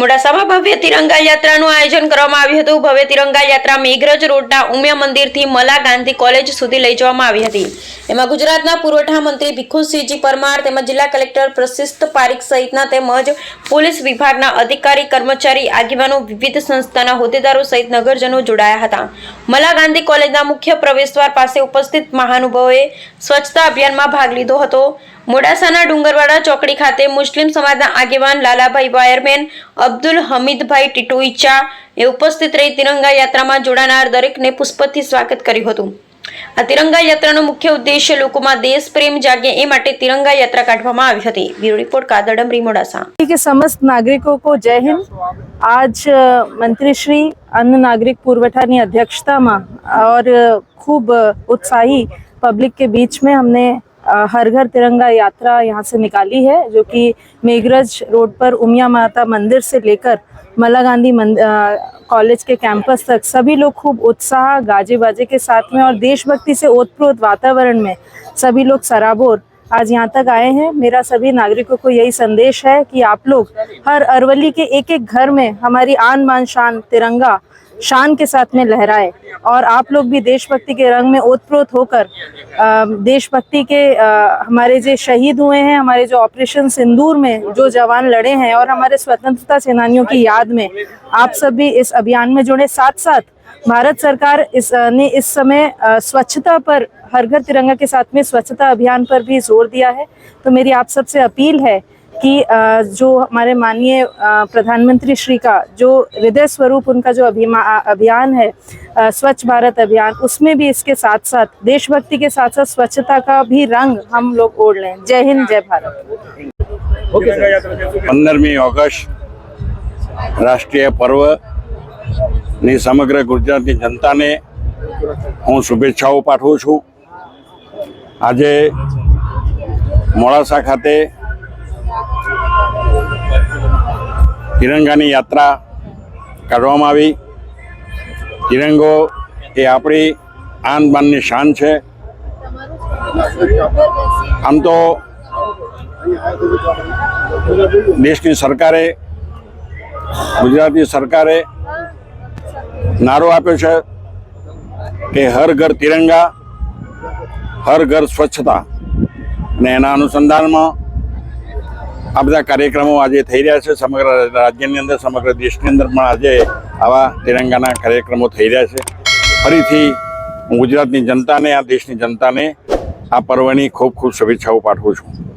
મોડાસામાં ભવ્ય તિરંગા યાત્રાનું આયોજન કરવામાં આવ્યું હતું. ભવ્ય તિરંગા યાત્રા મેઘરજ રોડના ઉમિયા મંદિરથી મલા ગાંધી કોલેજ સુધી લઈ જવામાં આવી હતી. એમાં ગુજરાતના પુરવઠા મંત્રી ભીખુસિંહજી પરમાર તેમજ જિલ્લા કલેક્ટર પ્રશિસ્ત પારીખ સહિતના તેમજ પોલીસ વિભાગના અધિકારી, કર્મચારી, આગેવાનો, વિવિધ સંસ્થાના હોદ્દેદારો સહિત નગરજનો જોડાયા હતા. મલા ગાંધી કોલેજના મુખ્ય પ્રવેશદ્વાર પાસે ઉપસ્થિત મહાનુભાવોએ સ્વચ્છતા અભિયાનમાં ભાગ લીધો હતો. મોડાસાના ડુંગરવાડા ચોકડી ખાતે મુસ્લિમ સમાજના આગેવાન લાલાભાઈ વાયરમેન, અબ્દુલ હમીદભાઈ ટીટોઈચા એ ઉપસ્થિત રહી તિરંગા યાત્રામાં જોડાનાર દરેકને પુષ્પથી સ્વાગત કર્યું હતું. આ તિરંગા યાત્રાનો મુખ્ય ઉદ્દેશ્ય લોકોમાં દેશ પ્રેમ જાગે એ માટે તિરંગા યાત્રા કાઢવામાં આવી હતી. બ્યુરો રિપોર્ટ કાદડમરી મોડાસા. કે સમસ્ત નાગરિકો કો જય હિન્દ. આજ મંત્રી શ્રી અન્ન નાગરિક પુરવઠાની અધ્યક્ષતામાં ઓર ખૂબ ઉત્સાહી પબ્લિક કે બીચ મેં હમને हर घर तिरंगा यात्रा यहाँ से निकाली है, जो कि मेघरज रोड पर उमिया माता मंदिर से लेकर मला गांधी कॉलेज के कैंपस तक सभी लोग खूब उत्साह गाजे बाजे के साथ में और देशभक्ति से ओतप्रोत वातावरण में सभी लोग सराबोर आज यहाँ तक आए हैं। मेरा सभी नागरिकों को यही संदेश है कि आप लोग हर अरवली के एक एक घर में हमारी आन बान शान तिरंगा शान के साथ में लहराए और आप लोग भी देशभक्ति के रंग में ओतप्रोत होकर देशभक्ति के अ, हमारे जो शहीद हुए हैं हमारे जो ऑपरेशन सिंदूर में जो जवान लड़े हैं और हमारे स्वतंत्रता सेनानियों की याद में आप सब भी इस अभियान में जुड़े। साथ साथ भारत सरकार इस ने इस समय स्वच्छता पर हर घर तिरंगा के साथ में स्वच्छता अभियान पर भी जोर दिया है तो मेरी आप सबसे अपील है कि अ, जो हमारे माननीय अ, प्रधानमंत्री श्री का जो हृदय स्वरूप उनका जो अभिमा अभियान है अ, स्वच्छ भारत अभियान उसमें भी इसके साथ साथ देशभक्ति के साथ साथ स्वच्छता का भी रंग हम लोग ओढ़ लें जय हिंद जय भारत પંદરમી ઓગસ્ટ રાષ્ટ્રીય પર્વ ની સમગ્ર ગુજરાતની જનતાને હું શુભેચ્છાઓ પાઠવું છું આજે મોડાસા ખાતે તિરંગાની યાત્રા કાઢવામાં આવી. તિરંગો એ આપણી આન બાનની શાન છે. આમ તો દેશની સરકારે, ગુજરાતની સરકારે નારો આપ્યો છે કે હર ઘર તિરંગા હર ઘર સ્વચ્છતા. અને એના અનુસંધાનમાં આ બધા કાર્યક્રમો આજે થઈ રહ્યા છે. સમગ્ર રાજ્યની અંદર, સમગ્ર દેશની અંદર પણ આજે આવા તિરંગાના કાર્યક્રમો થઈ રહ્યા છે. ફરીથી હું ગુજરાતની જનતાને, આ દેશની જનતાને આ પર્વની ખૂબ ખૂબ શુભેચ્છાઓ પાઠવું છું.